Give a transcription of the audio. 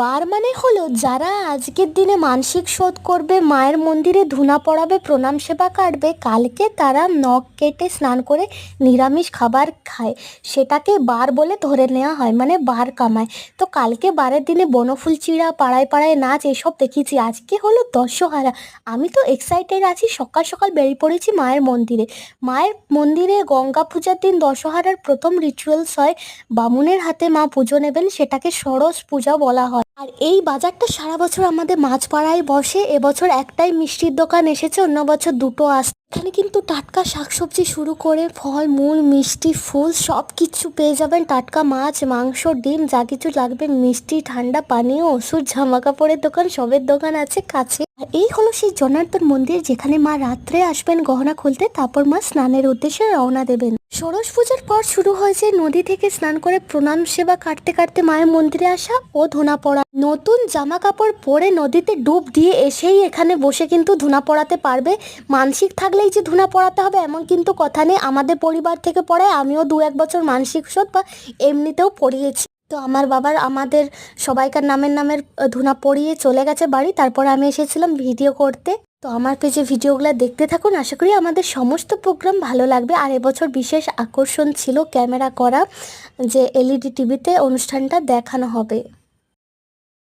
বার মানে হলো যারা আজকের দিনে মানসিক শোধ করবে, মায়ের মন্দিরে ধুনা পড়াবে প্রণাম সেবা কাটবে, কালকে তারা নখ কেটে স্নান করে নিরামিষ খাবার খায়। সেটাকে বার বলে ধরে নেওয়া হয় মানে বার কামায়। তো কালকে বারের দিনে বনফুল চিড়া, পাড়ায় পাড়ায় নাচ, এসব দেখেছি। আজকে হলো দশহারা। আমি তো এক্সাইটেড আছি, সকাল সকাল বেরিয়ে পড়েছি মায়ের মন্দিরে। মায়ের মন্দিরে গঙ্গা পূজার দিন দশহারার প্রথম রিচুয়ালস হয়, বামুনের হাতে মা পুজো নেবেন, সেটাকে সরস পূজা বলা হয়। আর এই বাজারটা সারা বছর আমাদের মাছপাড়ায় বসে, এবছর একটাই মিষ্টির দোকান এসেছে, অন্য বছর দুটো আস এখানে কিন্তু টাটকা শাকসবজি শুরু করে ফল, মূল, মিষ্টি, ফুল সব কিছু পেয়ে যাবেন। টাটকা মাছ, মাংস, ডিম, যা কিছু লাগবে, মিষ্টি, ঠান্ডা, পানীয়, ওষুধ জামা কাপড়ের দোকান, সবের দোকান আছে কাছে। এই হলো সেই জনার্দন মন্দির, যেখানে মা রাত্রে আসবেন গহনা খুলতে, তারপর মা স্নানের উদ্দেশ্যে রওনা দেবেন। ষোড়শ পূজার পর শুরু হয়েছে নদী থেকে স্নান করে প্রণাম সেবা কাটতে কাটতে মায়ের মন্দিরে আসা ও ধুনা পড়া। নতুন জামা কাপড় পরে নদীতে ডুব দিয়ে এসেই এখানে বসে কিন্তু ধুনা পড়াতে পারবে। মানসিক থাকলেই যে ধুনা পড়াতে হবে এমন কিন্তু কথা নেই। আমাদের পরিবার থেকে পড়ায়, আমিও দু এক বছর মানসিক শোধ বা এমনিতেও পড়িয়েছি। তো আমার বাবার আমাদের সবাইকার নামের নামের ধুনা পড়িয়ে চলে গেছে বাড়ি। তারপর আমি এসেছিলাম ভিডিও করতে। তো আমার পেজে ভিডিওগুলো দেখতে থাকুন। আশা করি আমাদের সমস্ত প্রোগ্রাম ভালো লাগবে। আর এবছর বিশেষ আকর্ষণ ছিল ক্যামেরা করা, যে এলইডি টিভিতে অনুষ্ঠানটা দেখানো হবে।